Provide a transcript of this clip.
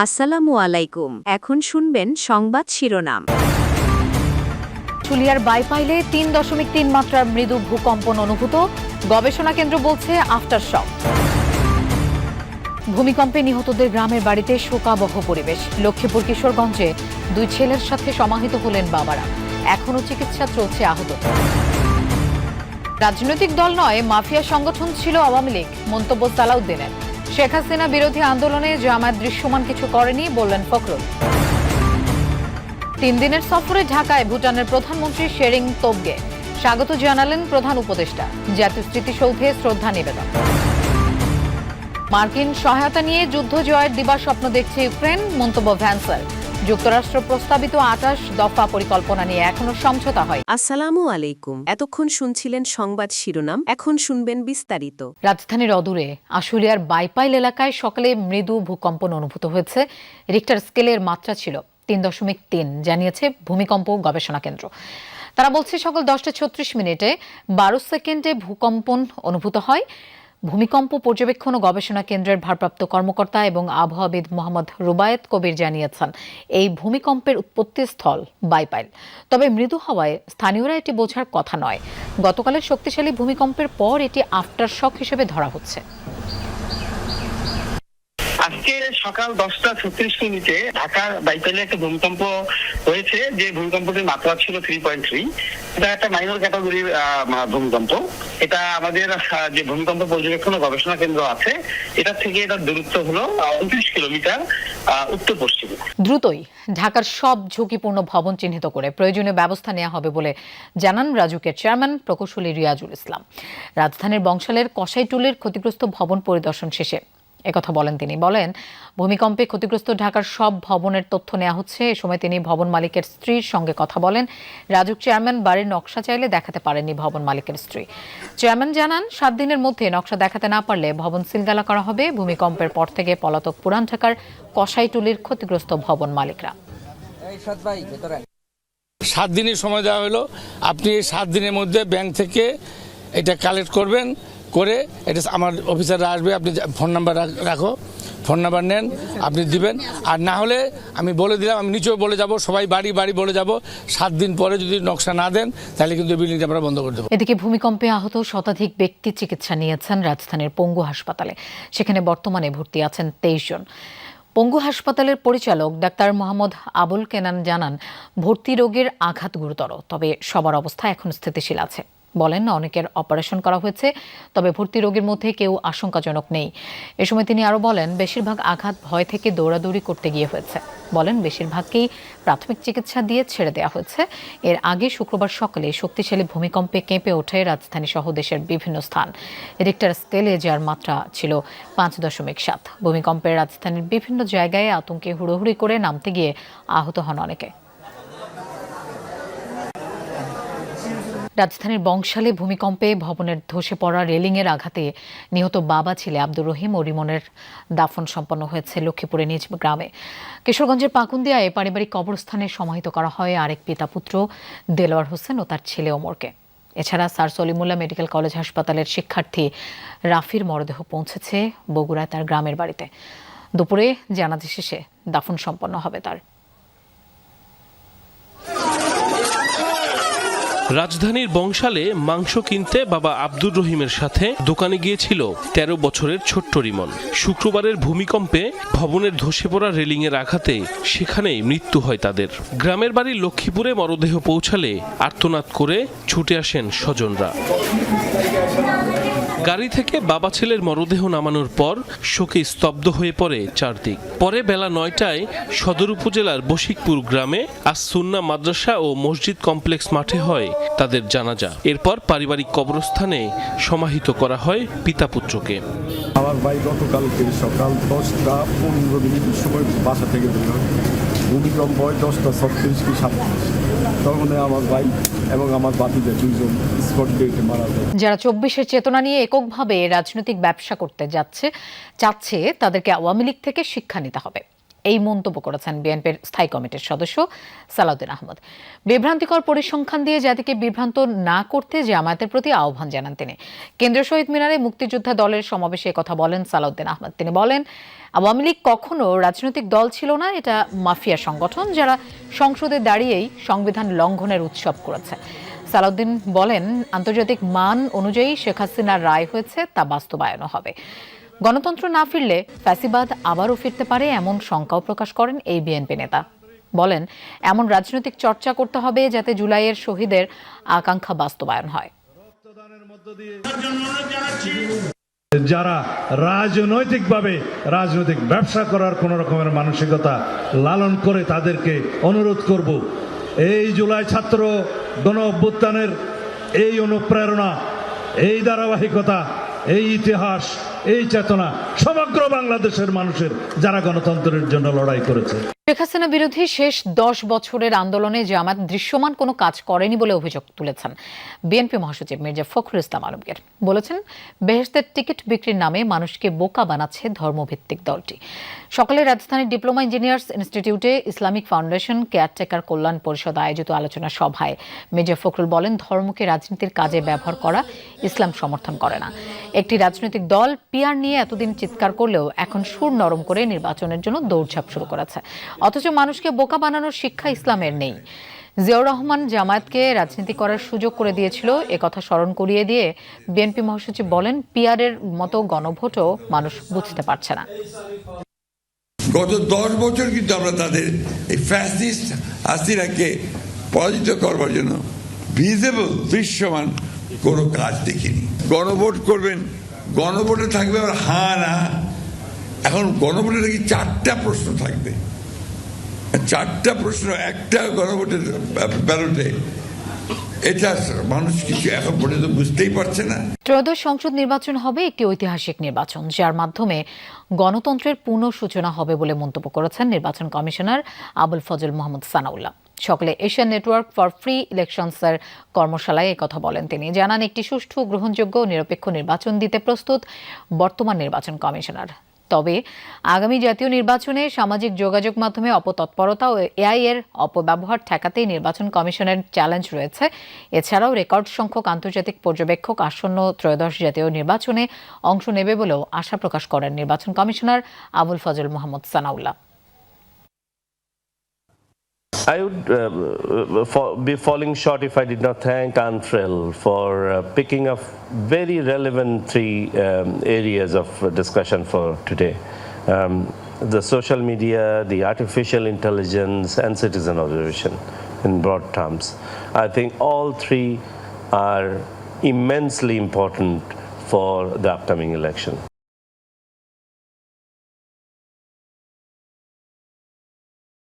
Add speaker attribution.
Speaker 1: আসসালামু আলাইকুম। এখন শুনবেন সংবাদ শিরোনাম।
Speaker 2: চুলিয়ার বাইপাইলে তিন দশমিক তিন মাত্রার মৃদু ভূকম্পন অনুভূত। গবেষণা কেন্দ্র বলছে আফটার শক। ভূমিকম্পে নিহতদের গ্রামের বাড়িতে শোকাবহ পরিবেশ। লক্ষ্মীপুর কিশোরগঞ্জে দুই ছেলের সাথে সমাহিত হলেন বাবারা। এখনও চিকিৎসা চলছে আহত। রাজনৈতিক দল নয়, মাফিয়া সংগঠন ছিল আওয়ামী লীগ। মন্তব্য সালাউদ্দিনের। শেখ হাসিনা বিরোধী আন্দোলনে জামায়াত দৃশ্যমান কিছু করেনি, বললেন ফখরুল। তিন দিনের সফরে ঢাকায় ভুটানের প্রধানমন্ত্রী শেরিং তোবগে স্বাগত জানালেন প্রধান উপদেষ্টা। জাতীয় স্মৃতিসৌধে শ্রদ্ধা নিবেদন। মার্কিন সহায়তা নিয়ে যুদ্ধ জয়ের দিবার স্বপ্ন দেখছে ইউক্রেন, মন্তব্য ভ্যান্সার যুক্তরাষ্ট্র প্রস্তাবিত আটাশ দফা পরিকল্পনা নিয়ে এখনও সমঝোতা হয়।
Speaker 1: আসসালামু আলাইকুম। এতক্ষণ শুনছিলেন সংবাদ শিরোনাম এখন শুনবেন বিস্তারিত।
Speaker 2: রাজধানীর অদূরে আশুলিয়ার বাইপাইল এলাকায় সকালে মৃদু ভূকম্পন অনুভূত হয়েছে। রিক্টার স্কেলের মাত্রা ছিল তিন দশমিক তিন জানিয়েছে ভূমিকম্প গবেষণা কেন্দ্র। তারা বলছে সকাল দশটা ছত্রিশ মিনিটে বারো সেকেন্ডে ভূকম্পন অনুভূত হয়। ভূমিকম্প পর্যবেক্ষণ ও গবেষণা কেন্দ্রের ভারপ্রাপ্ত কর্মকর্তা এবং আবহাওয়াবিদ মোহাম্মদ রুবায়েত কবির জানিয়েছেন, এই ভূমিকম্পের উৎপত্তি স্থল বাইপাইল। তবে মৃদু হওয়ায় স্থানীয়রা এটি বোঝার কথা নয়। গতকালের শক্তিশালী ভূমিকম্পের পর এটি আফটার শক হিসেবে ধরা হচ্ছে।
Speaker 3: আজকে সকাল দশটা ছত্রিশ মিনিটে ঢাকার বাইপাইলে একটা ভূমিকম্প হয়েছে, যে ভূমিকম্পটির মাত্রা ছিল থ্রি পয়েন্ট থ্রি এটা একটা মাইনর ক্যাটাগরির ভূমিকম্প। এটা আমাদের যে ভূমিকম্প পর্যবেক্ষণ গবেষণা কেন্দ্র আছে এটা থেকে এটার দূরত্ব হলো উনত্রিশ কিলোমিটার উত্তর পশ্চিমে।
Speaker 2: দ্রুতই ঢাকার সব ঝুঁকিপূর্ণ ভবন চিহ্নিত করে প্রয়োজনীয় ব্যবস্থা নেওয়া হবে বলে জানান রাজুকের চেয়ারম্যান প্রকৌশলী রিয়াজুল ইসলাম। রাজধানীর বংশালের কসাইটুলির ক্ষতিগ্রস্ত ভবন পরিদর্শন শেষে একথা বলেন তিনি। বলেন ভূমিকম্পে ক্ষতিগ্রস্ত ঢাকার সব ভবনের তথ্য নেওয়া হচ্ছে। এ সময় তিনি ভবন মালিকের স্ত্রীর সঙ্গে কথা বলেন। রাজুক চেয়ারম্যান বাড়ির নকশা চাইলে দেখাতে পারেননি ভবন মালিকের স্ত্রী। চেয়ারম্যান জানান সাত দিনের মধ্যে নকশা দেখাতে না পারলে ভবন সিলগালা করা হবে। ভূমিকম্পের পর থেকে পলাতক পুরান ঢাকার কসাইটুলির ক্ষতিগ্রস্ত ভবন মালিকরা।
Speaker 4: সাত দিনের সময় দেওয়া হলো। আপনি এই সাত দিনের মধ্যে ব্যাংক থেকে এটা কালেক্ট করবেন। করে এটা আমার অফিসাররা আসবে, আপনি ফোন নাম্বার রাখো ফোন নাম্বার নেন, আপনি দিবেন। আর না হলে আমি বলে দিলাম, আমি নিচেও বলে যাব, সবাই বাড়ি বাড়ি বলে যাব। সাত দিন পরে যদি নকশা না দেন, তাহলে কিন্তু বিল্ডিংটা আমরা বন্ধ করে দেবো।
Speaker 2: এদিকে ভূমিকম্পে আহত শতাধিক ব্যক্তি চিকিৎসা নিয়েছেন রাজধানীর পঙ্গু হাসপাতালে। সেখানে বর্তমানে ভর্তি আছেন তেইশ জন। পঙ্গু হাসপাতালের পরিচালক ডাক্তার মোহাম্মদ আবুল কেনান জানান, ভর্তি রোগের আঘাত গুরুতর, তবে সবার অবস্থা এখন স্থিতিশীল আছে। বলেন, অনেকের অপারেশন করা হয়েছে, তবে ভর্তি রোগীর মধ্যে কেউ আশঙ্কাজনক নেই। এ সময় তিনি আরও বলেন, বেশিরভাগ আঘাত ভয় থেকে দৌড়াদৌড়ি করতে গিয়ে হয়েছে। বলেন, বেশিরভাগকেই প্রাথমিক চিকিৎসা দিয়ে ছেড়ে দেওয়া হয়েছে। এর আগে শুক্রবার সকালে শক্তিশালী ভূমিকম্পে কেঁপে ওঠে রাজধানী সহ দেশের বিভিন্ন স্থান। রিক্টার স্কেলে যার মাত্রা ছিল পাঁচ দশমিক সাত। ভূমিকম্পের রাজধানীর বিভিন্ন জায়গায় আতঙ্কে হুড়োহুড়ি করে নামতে গিয়ে আহত হন অনেকে। রাজধানীর বংশালে ভূমিকম্পে ভবনের ধসে পড়া রেলিংয়ের আঘাতে নিহত বাবা ছেলে আব্দুর রহিম ও রিমনের দাফন সম্পন্ন হয়েছে লক্ষ্মীপুরে নিজ গ্রামে। কিশোরগঞ্জের পাকুন্দিয়ায় পারিবারিক কবরস্থানে সমাহিত করা হয় আরেক পিতা পুত্র দেলোয়ার হোসেন ও তার ছেলে ওমরকে। এছাড়া স্যার সলিমুল্লাহ মেডিকেল কলেজ হাসপাতালের শিক্ষার্থী রাফির মরদেহ পৌঁছেছে বগুড়ায় তার গ্রামের বাড়িতে। দুপুরে জানাজা শেষে দাফন সম্পন্ন হবে তার।
Speaker 5: রাজধানীর বংশালে মাংস কিনতে বাবা আব্দুর রহিমের সাথে দোকানে গিয়েছিল ১৩ বছরের ছোট্ট রিমন। শুক্রবারের ভূমিকম্পে ভবনের ধসে পড়া রেলিংয়ের আঘাতে সেখানেই মৃত্যু হয় তাদের। গ্রামের বাড়ি লক্ষ্মীপুরে মরদেহ পৌঁছালে আর্তনাদ করে ছুটে আসেন স্বজনরা। গাড়ি থেকে বাবা ছেলের মরদেহ নামানোর পর শোকে স্তব্ধ হয়ে পড়ে চারদিক। পরে বেলা নয়টায় সদর উপজেলার বশিকপুর গ্রামে আজ সুন্না মাদ্রাসা ও মসজিদ কমপ্লেক্স মাঠে হয় তাদের জানাজা। এরপর পারিবারিক কবরস্থানে সমাহিত করা হয় পিতা পুত্রকে।
Speaker 6: আমার ভাই গতকালকে সকাল দশটা পনেরো মিনিটের সময় বাসা থেকে বের হয়। ভূমিকম্প হয় দশটা ছত্রিশ কি সাতত্রিশ।
Speaker 2: যারা চব্বিশের চেতনা নিয়ে এককভাবে রাজনৈতিক ব্যবসা করতে যাচ্ছে, চাচ্ছে, তাদেরকে আওয়ামী লীগ থেকে শিক্ষা নিতে হবে। এই মন্তব্য করেছেন বিএনপির স্থায়ী কমিটির সদস্য সালাউদ্দিন আহমদ। বিভ্রান্তিকর পরিসংখ্যান দিয়ে জাতিকে বিভ্রান্ত না করতে জামায়াতের প্রতি আহ্বান জানান তিনি। কেন্দ্রীয় শহীদ মিনারে মুক্তিযোদ্ধা দলের সমাবেশে কথা বলেন সালাউদ্দিন আহমদ। তিনি বলেন, আওয়ামী লীগ কখনো রাজনৈতিক দল ছিল না, এটা মাফিয়া সংগঠন যারা সংসদে দাঁড়িয়েই সংবিধান লঙ্ঘনের উৎসব করেছে। সালাউদ্দিন বলেন, আন্তর্জাতিক মান অনুযায়ী শেখ হাসিনার রায় হয়েছে তা বাস্তবায়নও হবে। গণতন্ত্র না ফিরলে ফ্যাসিবাদ আবারও ফিরতে পারে এমন শঙ্কাও প্রকাশ করেন এই বিএনপি নেতা। বলেন, এমন রাজনৈতিক চর্চা করতে হবে যাতে জুলাইয়ের শহীদের আকাঙ্ক্ষা বাস্তবায়ন হয়।
Speaker 7: যারা রাজনৈতিকভাবে রাজনৈতিক ব্যবসা করার কোন রকমের মানসিকতা লালন করে তাদেরকে অনুরোধ করব, এই জুলাই ছাত্র গণ অভ্যুত্থানের এই অনুপ্রেরণা, এই ধারাবাহিকতা, এই ইতিহাস এই চেতনা সমগ্র বাংলাদেশের মানুষের যারা গণতন্ত্রের জন্য লড়াই করেছে।
Speaker 2: শেখ হাসিনা বিরোধী শেষ দশ বছরের আন্দোলনে জামাত দৃশ্যমান কোনো কাজ করেনি বলে অভিযোগ তুলেছেন বিএনপি মহাসচিব মির্জা ফখরুল ইসলাম আলমগীর। বলেছেন বেহেস্তের টিকিট বিক্রির নামে মানুষকে বোকা বানাচ্ছে ধর্মভিত্তিক দলটি। সকালে রাজধানীর ডিপ্লোমা ইঞ্জিনিয়ার্স ইনস্টিটিউটে ইসলামিক ফাউন্ডেশন কেয়ারটেকার কল্যাণ পরিষদ আয়োজিত আলোচনা সভায় মির্জা ফখরুল বলেন, ধর্মকে রাজনীতির কাজে ব্যবহার করা ইসলাম সমর্থন করে না। একটি রাজনৈতিক দল পিয়ার নিয়ে এতদিন চিৎকার করলেও এখন সুর নরম করে নির্বাচনের জন্য দৌড়ঝাঁপ শুরু করেছে। অথচ মানুষকে বোকা বানানোর শিক্ষা ইসলামের নেই। জিয়াউর রহমান জামায়াতকে রাজনীতি করার সুযোগ করে দিয়েছিল। এ কথা স্মরণ করিয়ে দিয়ে বিএনপি মহাসচিব বলেন পিয়ারের মতো গণভোটও মানুষ বুঝতে পারছে না।
Speaker 8: গত দশ বছর কিন্তু আমরা তাদের এই ফ্যাসিস্ট হাসিনাকে পরাজিত করবার জন্য ভিজেবল দৃশ্যমান কোনো কাজ দেখিনি। গণভোট করবেন, গণভোটে থাকবে আবার হা না। এখন গণভোটে নাকি চারটা প্রশ্ন থাকবে। চারটা প্রশ্ন, একটা গণভোটের ব্যালটে। এটা মানুষ কিছু এখন পর্যন্ত বুঝতেই পারছে না।
Speaker 2: ত্রয়োদশ সংসদ নির্বাচন হবে একটি ঐতিহাসিক নির্বাচন, যার মাধ্যমে গণতন্ত্রের পুনঃ সূচনা হবে বলে মন্তব্য করেছেন নির্বাচন কমিশনার আবুল ফজল মোহাম্মদ সানাউল্লাহ। সকালে এশিয়ান নেটওয়ার্ক ফর ফ্রি ইলেকশনসের কর্মশালায় কথা বলেন তিনি। জানান, একটি সুষ্ঠু, গ্রহণযোগ্য নিরপেক্ষ নির্বাচন দিতে প্রস্তুত বর্তমান নির্বাচন কমিশনার। তবে আগামী জাতীয় নির্বাচনে সামাজিক যোগাযোগ মাধ্যমে অপতৎপরতা ও এআই এর অপব্যবহার ঠেকাতেই নির্বাচন কমিশনের চ্যালেঞ্জ রয়েছে। এছাড়াও রেকর্ড সংখ্যক আন্তর্জাতিক পর্যবেক্ষক আসন্ন ত্রয়োদশ জাতীয় নির্বাচনে অংশ নেবে বলেও আশা প্রকাশ করেন নির্বাচন commissioner Abul Fazal Mohammad Sanaullah.
Speaker 9: I would uh, uh, be falling short if I did not thank Anfrel for uh, picking up very relevant three um, areas of discussion for today. Um, the social media, the artificial intelligence, and citizen observation in broad terms. I think all three are immensely important for the upcoming election.